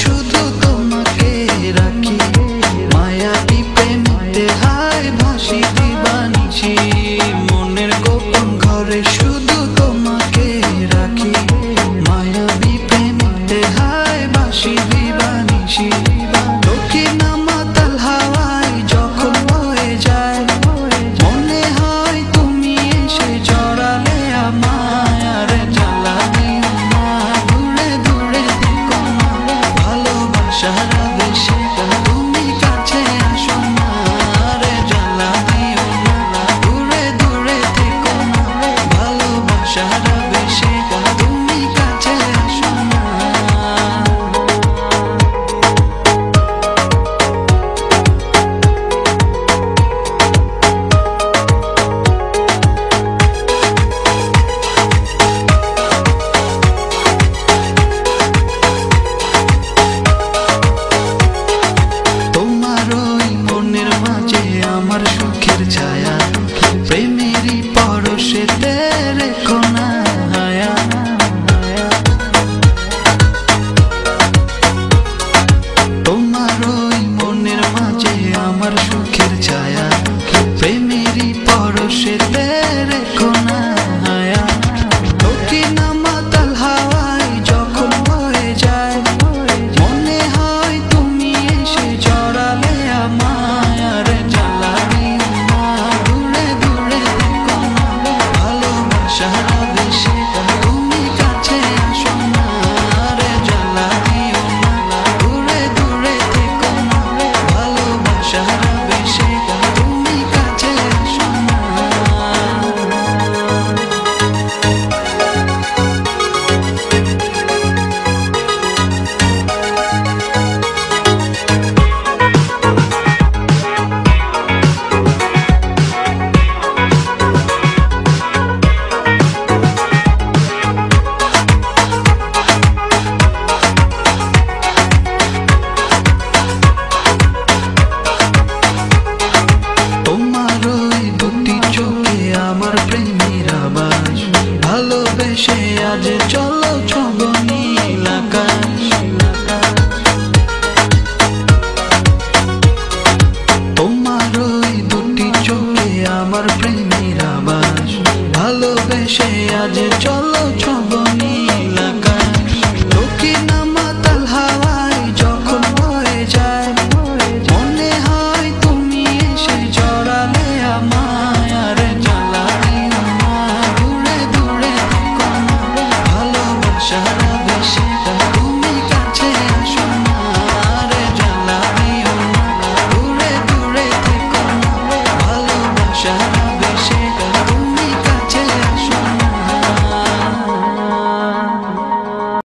শুধু তোমাকে রাখি। মায়াবী প্রেমতে হায় ভাসি দিবানিছি মনের গোপন ঘরে শুধু তোমাকে রাখি। মায়াবী প্রেমতে হায় ভাসি দিবানিছি যে আমার সুখের ছায়া। shake the আমার প্রেমের আবাস। ভালোবেসে আজ চলো ছব নীল তোমার ওই দুটি চোখে আমার আবাস। ভালোবেসে আজ চলো shine.